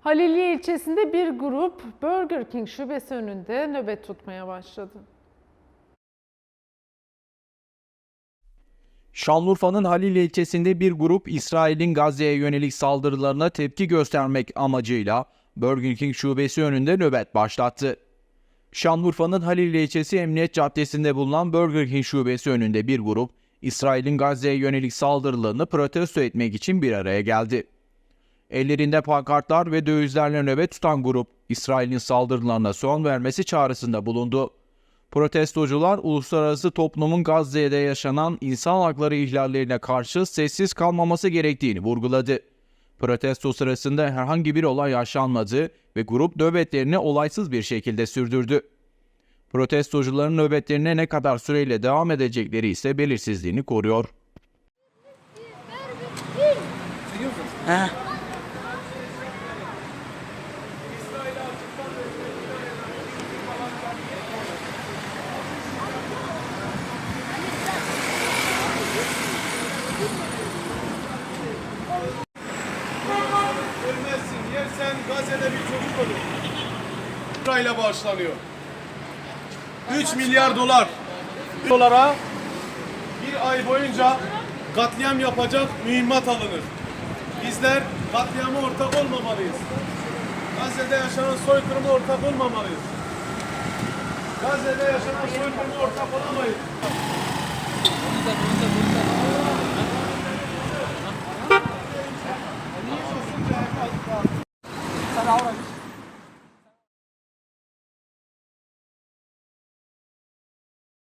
Haliliye ilçesinde bir grup Burger King şubesi önünde nöbet tutmaya başladı. Şanlıurfa'nın Halil ilçesinde bir grup İsrail'in Gazze'ye yönelik saldırılarına tepki göstermek amacıyla Burger King şubesi önünde nöbet başlattı. Şanlıurfa'nın Halil ilçesi Emniyet Caddesi'nde bulunan Burger King şubesi önünde bir grup İsrail'in Gazze'ye yönelik saldırılarını protesto etmek için bir araya geldi. Ellerinde pankartlar ve dövizlerle nöbet tutan grup İsrail'in saldırılarına son vermesi çağrısında bulundu. Protestocular uluslararası toplumun Gazze'de yaşanan insan hakları ihlallerine karşı sessiz kalmaması gerektiğini vurguladı. Protesto sırasında herhangi bir olay yaşanmadı ve grup nöbetlerini olaysız bir şekilde sürdürdü. Protestocuların nöbetlerine ne kadar süreyle devam edecekleri ise belirsizliğini koruyor. Ha. Ölmezsin. Yersen Gazze'de bir çocuk olur. Sırayla bağışlanıyor. 3 milyar dolar. Dolara bir ay boyunca katliam yapacak mühimmat alınır. Bizler katliama ortak olmamalıyız. Gazze'de yaşanan soykırıma ortak olmamalıyız. Gazze'de yaşanan soykırıma ortak olamayız.